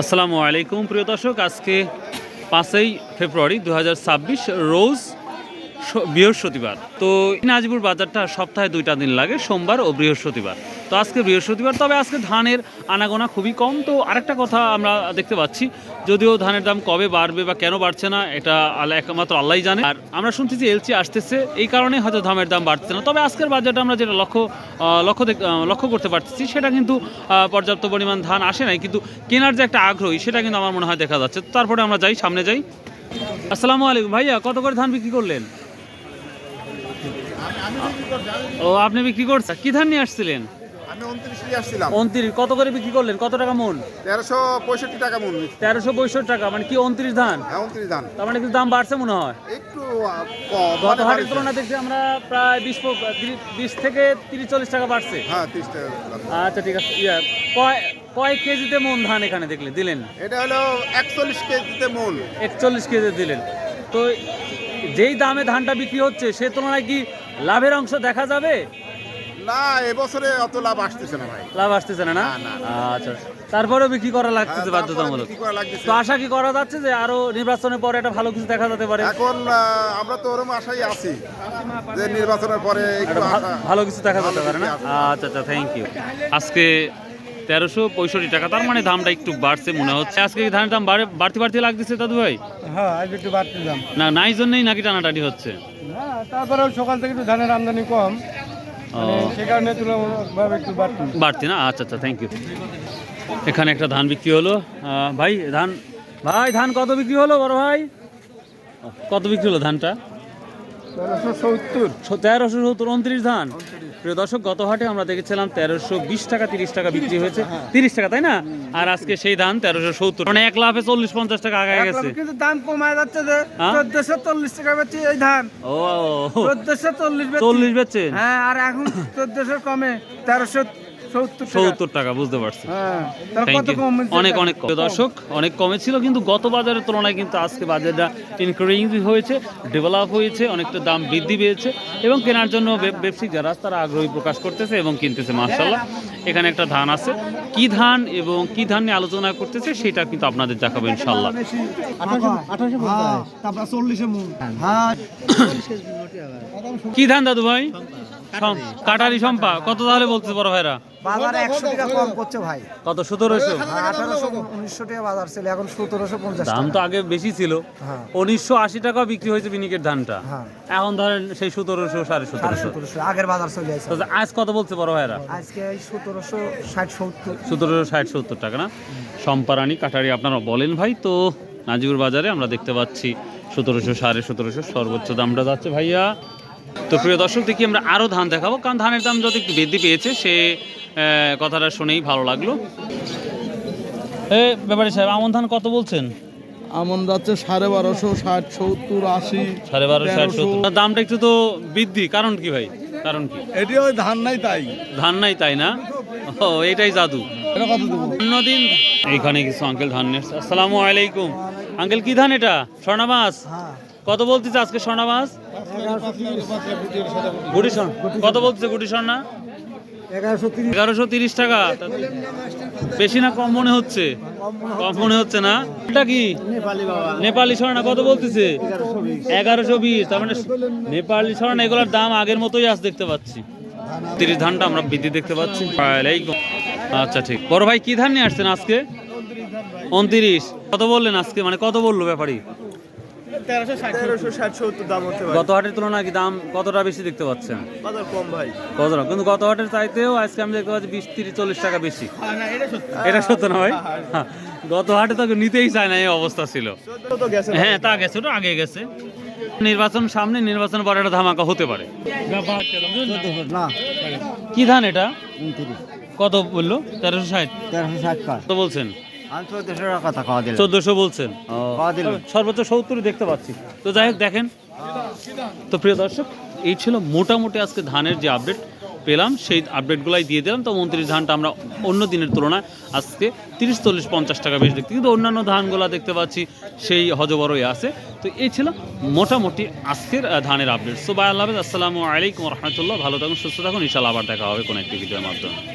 আসসালামু আলাইকুম, প্রিয় দর্শক। আজকে পাঁচই ফেব্রুয়ারি দু হাজার ছাব্বিশ, রোজ বৃহস্পতিবার। তো নাজিপুর বাজারটা সপ্তাহে দুইটা দিন লাগে, সোমবার ও বৃহস্পতিবার। তো আজকে বৃহস্পতিবার, তবে আজকে ধানের আনাগোনা খুবই কম। তো আরেকটা কথা আমরা দেখতে পাচ্ছি, যদিও ধানের দাম কবে বাড়বে বা কেন বাড়ছে না, এটা আল্লাহ একমাত্র আল্লাহই জানে। আর আমরা শুনছি যে এলচি আসতেছে, এই কারণে হয়তো ধানের দাম বাড়ছে না। তবে আজকের বাজারটা আমরা যেটা লক্ষ্য লক্ষ্য লক্ষ্য করতে পারতেছি, সেটা কিন্তু পর্যাপ্ত পরিমাণ ধান আসে নাই। কিন্তু কেনার যে একটা আগ্রহী, সেটা কিন্তু আমার মনে হয় দেখা যাচ্ছে। তারপরে আমরা যাই, সামনে যাই। আসসালামু আলাইকুম ভাইয়া, কত করে ধান বিক্রি করলেন? ও, আপনি বিক্রি করছেন কি ধান নিয়ে আসছিলেন? আমি উনত্রিশ নিয়ে আসছিলাম। উনত্রিশ কত করে বিক্রি করলেন? কত টাকা মন টাকা মন টাকা মানে কি উনত্রিশ ধান? হ্যাঁ উনত্রিশ ধান। তার মানে দাম বাড়ছে মনে হয়? একটু গত মানে হাটের তুলনায় দেখছি আমরা প্রায় থেকে তিরিশ চল্লিশ টাকা বাড়ছে। হ্যাঁ তিরিশ টাকা আচ্ছা ঠিক আছে। ইয়া, কয় কয় কেজিতে মন ধান এখানে দেখলে দিলেন? এটা হলো একচল্লিশ কেজিতে মন একচল্লিশ কেজি দিলেন। তো যেই দামে ধানটা বিক্রি হচ্ছে সে তুলনায় কি লাভের অংশ দেখা যাবে? না এবছরে অত লাভ আসতেছে না ভাই। লাভ আসতেছে না না? আচ্ছা তারপরেও বিক্রি করা হ্যাঁ, লাগতেছে বাধ্যতামূলক। তো আশা কি করা যাচ্ছে যে আরও নির্বাচনের পরে একটা ভালো কিছু দেখা যেতে পারে? এখন আমরা তো ওরম আশাই আছি যে নির্বাচনের পরে ভালো কিছু দেখা যেতে পারে না? আচ্ছা আচ্ছা থ্যাংক ইউ আজকে তেরোশো পঁয়ষট্টি টাকা তার মানে দামটা একটু বাড়ছে মনে হচ্ছে। আজকে কি ধানের দাম বাড়ে বাড়তি বাড়তি লাগতেছে দাদু ভাই? হ্যাঁ আজ একটু বাড়তি দাম। না নাই জন্যই নাকি টানাটানি হচ্ছে? হ্যাঁ তারপরেও সকাল থেকে একটু ধানের আমদানি কম। বাড়তি। বাড়তি না? আচ্ছা আচ্ছা থ্যাংক ইউ এখানে একটা ধান বিক্রি হলো। ভাই ধান ভাই ধান কত বিক্রি হলো বড় ভাই? কত বিক্রি হলো ধানটা? তেরোশো সত্তর। উনত্রিশ ধান। প্রিয় দর্শক গত হাটে আমরা দেখেছিলাম তেরোশো বিশ টাকা তিরিশ টাকা বিক্রি হয়েছে। তিরিশ টাকা তাই না? আর আজকে সেই ধান তেরোশো সত্তর। মানে এক লাফে চল্লিশ পঞ্চাশ টাকা আগে গেছে। কিন্তু দাম কমায় যাচ্ছে যে হ্যাঁ? চোদ্দশো চল্লিশ টাকা বেচছি এই ধান। ও চোদ্দশো চল্লিশ চল্লিশ বেচছে হ্যাঁ আর এখন চোদ্দশো কমে। তেরোশো সত্তর টাকা। বুঝতে পারছি হ্যাঁ অনেক অনেক কম। দর্শক অনেক কমে ছিল কিন্তু গত বাজারের তুলনায় কিন্তু আজকে বাজারটা ইনক্রিজ হয়েছে ডেভেলপ হয়েছে অনেকটা দাম বৃদ্ধি পেয়েছে এবং কেনার জন্য ব্যবসায়ী যারা তারা আগ্রহী প্রকাশ করতেছে এবং কিনতেছে মার্শাল্লাহ এখানে একটা ধান আছে। কি ধান এবং কি ধান নিয়ে আলোচনা করতেছে সেটা কিন্তু আপনাদের দেখাবো ইনশাল্লাহ হ্যাঁ কি ধান দাদু ভাই? কাটারি সম্পা কত তাহলে বলছে বড় ভাইরা? বাজার টাকা কম করছে ভাই। কত সতেরোশো? আঠারোশো উনিশশো টাকা বাজার ছিল এখন সতেরোশো পঞ্চাশ দাম তো আগে বেশি ছিল। হ্যাঁ। উনিশশো আশি টাকা বিক্রি হয়েছে বিনিকের ধানটা। হ্যাঁ। এখন ধরেন সেই সতেরোশো সাড়ে সাড়ে সতেরোশো সতেরোশো আগের বাজার চলে আসে। আজ কত বলছে বড় ভাইরা? আজকে এই সতেরোশো ষাট সত্তর। সতেরোশো ষাট সত্তর টাকা না? সম্পারানি কাটারি আপনারা বলেন ভাই। তো নাজিপুর বাজারে আমরা দেখতে পাচ্ছি সতেরোশো সাড়ে সতেরোশো সর্বোচ্চ দামটা যাচ্ছে ভাইয়া। তো প্রিয় দর্শক দেখি আমরা আরও ধান দেখাবো। কারণ ধানের দাম যত একটু বৃদ্ধি পেয়েছে সে কথাটা শুনেই ভালো লাগল। এ ব্যাপারী সাহেব আমন ধান কত বলছেন? আমন যাচ্ছে সাড়ে বারোশো ষাট সত্তর আশি সাড়ে বারো ষাট সত্তর। দামটা একটু তো বৃদ্ধি। কারণ কি ভাই? কারণ কি? এটি ওই ধান নাই তাই। ধান নাই তাই না? ও এটাই জাদু। অন্যদিন। এইখানে কিছু আঙ্কেল ধান। আসসালামু আলাইকুম। আঙ্কেল কি ধান এটা? স্বর্ণা মাছ কত বলতেছে আজকে স্বর্ণা মাছ গুটি স্বর্ণ। কত বলতেছে গুটি স্বর্ণা? এগারোশো তিরিশ এগারোশো তিরিশ টাকা। বেশি না কম মনে হচ্ছে? কম মনে হচ্ছে না? এটা কি? নেপালি স্বর্ণা কত বলতেছে? এগারোশো বিশ তার মানে নেপালি স্বর্ণা এগুলোর দাম আগের মতোই আজ দেখতে পাচ্ছি। তিরিশ ধানটা আমরা বৃদ্ধি দেখতে পাচ্ছি। আচ্ছা ঠিক। বড় ভাই কি ধান নিয়ে আসছেন আজকে? উনত্রিশ। কত বললেন আজকে? মানে কত বলল ব্যাপারী? গত হাটের তুলনায় কি দাম কতটা বেশি দেখতে পাচ্ছেন? কতটা? কিন্তু গত হাটের চাইতেও আজকে আমি দেখতে পাচ্ছি বিশ তিরিশ চল্লিশ টাকা বেশি। এটা সত্য। না ভাই? হ্যাঁ, গত হাটে তো নিতেই চায় না এই অবস্থা ছিল। হ্যাঁ তা গেছে ওটা আগে গেছে। নির্বাচন সামনে নির্বাচন পরে একটা ধামাকা হতে পারে। কি ধান এটা? কত বলল? তেরোশো ষাট। তেরোশো ষাট কত বলছেন? চোদ্দশো বলছেন। সর্বোচ্চ দেখতে পাচ্ছি। তো যাই হোক দেখেন। তো প্রিয় দর্শক এই ছিল মোটামুটি আজকে ধানের যে আপডেট পেলাম, সেই আপডেটগুলাই দিয়ে দিলাম। তো উনত্রিশ ধানটা আমরা অন্য দিনের তুলনায় আজকে তিরিশ, চল্লিশ, পঞ্চাশ টাকা বেশি দেখতে। কিন্তু অন্যান্য ধানগুলা দেখতে পাচ্ছি সেই হজবরই আছে। তো এই ছিল মোটামুটি আজকের ধানের আপডেট সো বাই আল্লাহ আসসালামু আলাইকুম রহমতুল্লাহ। ভালো থাকুন, সুস্থ থাকুন। ইনশাল্লাহ আবার দেখা হবে কোনো একটি ভিডিওর মাধ্যমে।